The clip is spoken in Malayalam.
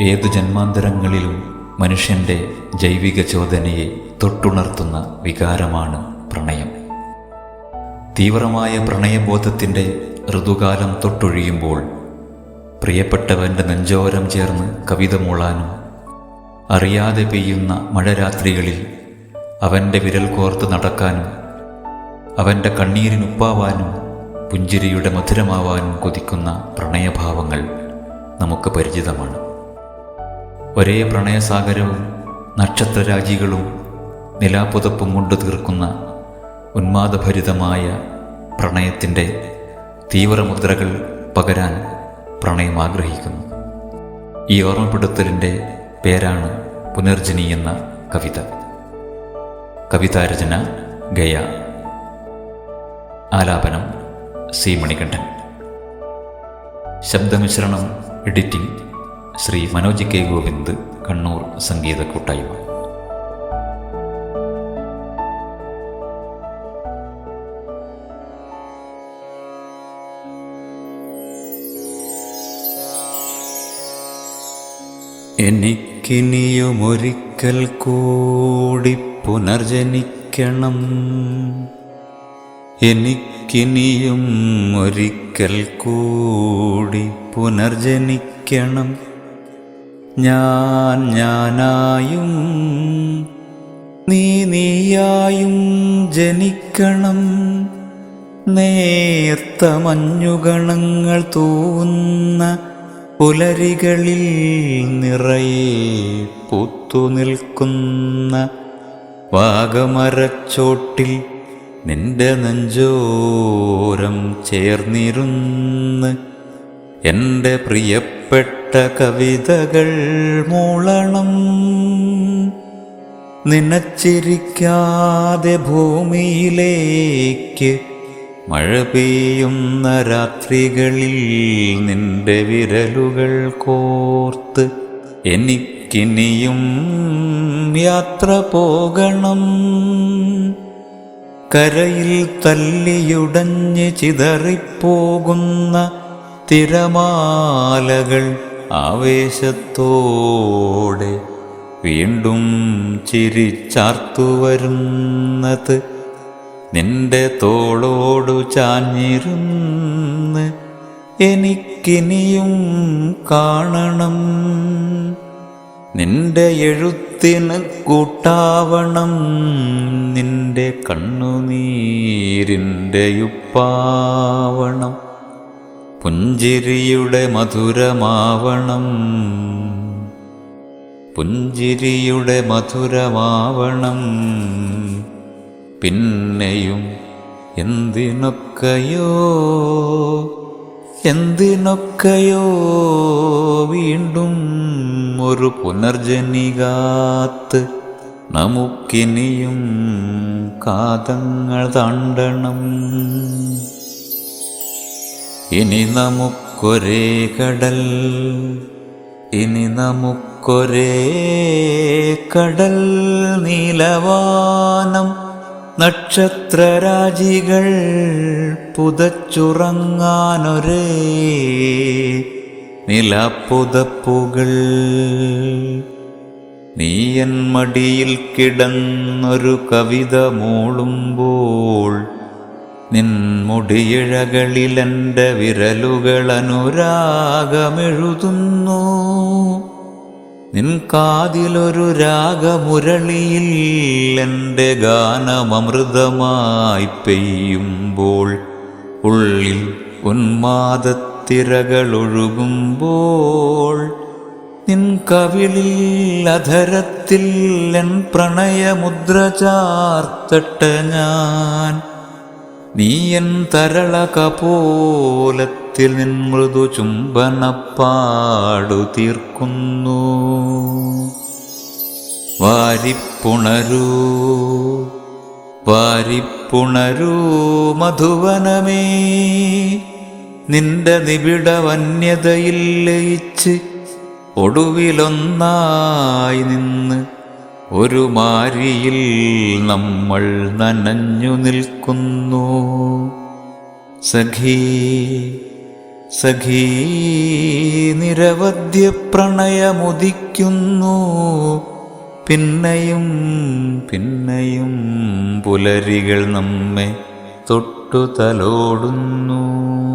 ഏതു ജന്മാന്തരങ്ങളിലും മനുഷ്യന്റെ ജൈവിക ചോദനയെ തൊട്ടുണർത്തുന്ന വികാരമാണ് പ്രണയം. തീവ്രമായ പ്രണയബോധത്തിന്റെ ഋതുകാലം തൊട്ടൊഴിയുമ്പോൾ പ്രിയപ്പെട്ടവന്റെ നെഞ്ചോരം ചേർന്ന് കവിത മൂളാനും അറിയാതെ പെയ്യുന്ന മഴരാത്രികളിൽ അവന്റെ വിരൽ കോർത്ത് നടക്കാനും അവന്റെ കണ്ണീരിനുപ്പാവാനും പുഞ്ചിരിയുടെ മധുരമാവാനും കൊതിക്കുന്ന പ്രണയഭാവങ്ങൾ നമുക്ക് പരിചിതമാണ്. ഒരേ പ്രണയസാഗരവും നക്ഷത്രരാജികളും നിലാപ്പുതപ്പും കൊണ്ടു തീർക്കുന്ന ഉന്മാദഭരിതമായ പ്രണയത്തിന്റെ തീവ്രമുദ്രകൾ പകരാൻ പ്രണയം ആഗ്രഹിക്കുന്നു. ഈ ഓർമ്മപ്പെടുത്തലിന്റെ പേരാണ് പുനർജനി എന്ന കവിത. കവിതാരചന ഗയ. ആലാപനം സി മണികണ്ഠൻ. ശബ്ദമിശ്രണം എഡിറ്റിംഗ് ശ്രീ മനോജ് കെ ഗോവിന്ദ് കണ്ണൂർ സംഗീത കൂട്ടായ്മ. എനിക്കിനിയുമൊരിക്കൽ കൂടി പുനർജനിക്കണം. എനിക്കിനിയും ഒരിക്കൽ കൂടി പുനർജനിക്കണം. ഞാൻ ഞാനായും നീ നീയായും ജനിക്കണം. നേർത്ത മഞ്ഞുഗണങ്ങൾ തൂന്ന പുലരികളിൽ നിറയെ പൂത്തു നിൽക്കുന്ന വാഗമരച്ചോട്ടിൽ നിന്റെ നെഞ്ചോരം ചേർന്നിരുന്ന് എന്റെ പ്രിയപ്പെട്ട കവിതകൾ മൂളണം. നിനച്ചിരിക്കാതെ ഭൂമിയിലേക്ക് മഴ പെയ്യുന്ന രാത്രികളിൽ നിന്റെ വിരലുകൾ കോർത്ത് എനിക്കിനിയും യാത്ര പോകണം. കരയിൽ തല്ലിയുടഞ്ഞ് ചിതറിപ്പോകുന്ന തിരമാലകൾ ആവേശത്തോടെ വീണ്ടും ചിരിച്ചാർത്തു വരുന്നത്. നിന്റെ തോളോടു ചാഞ്ഞിരുന്ന് എനിക്കിനിയും കാണണം. നിന്റെ എഴുത്തിന് കൂട്ടാവണം. നിന്റെ കണ്ണുനീരിന്റെ ഉപ്പാവണം. പുഞ്ചിരിയുടെ മധുരമാവണം. പുഞ്ചിരിയുടെ മധുരമാവണം. പിന്നെയും എന്തിനൊക്കെയോ എന്തിനൊക്കെയോ വീണ്ടും ഒരു പുനർജനികാത്ത് നമുക്കിനിയും കാതങ്ങൾ താണ്ടണം. ഇനി നമുക്കൊരേ കടൽ ഇനി നമുക്കൊരേ കടൽ നീലവാനം നക്ഷത്രരാജികൾ പുതച്ചുറങ്ങാനൊരേ നിലപ്പുതപ്പുകൾ നീയൻ മടിയിൽ കിടന്നൊരു കവിത മൂളുമ്പോൾ നിൻമുടിയിഴകളിൽ എന്റെ വിരലുകൾ അനുരാഗമെഴുതുന്നു. നിൻ കാതിലൊരു രാഗമുരളിയിൽ എന്റെ ഗാനമൃതമായി പെയ്യുമ്പോൾ ഉള്ളിൽ ഉന്മാദത്തിരകളൊഴുകുമ്പോൾ നിൻ കവിളിൽ അധരത്തിൽ എൻ പ്രണയമുദ്ര ചാർത്തട്ട ഞാൻ. നീയൻ തരള കപോലത്തിൽ നിൻ മൃദു ചുംബനപ്പാടു തീർക്കുന്നു. വാരിപ്പുണരൂ വാരിപ്പുണരൂ മധുവനമേ. നിന്റെ നിബിഡ വന്യതയിൽ ലയിച്ച് ഒടുവിലൊന്നായി നിന്ന് ഒരു മാരിയിൽ നമ്മൾ നനഞ്ഞു നിൽക്കുന്നു. സഖീ സഖീ നിരവധ്യ പ്രണയമുദിക്കുന്നു. പിന്നെയും പിന്നെയും പുലരികൾ നമ്മെ തൊട്ടു തലോടുന്നു.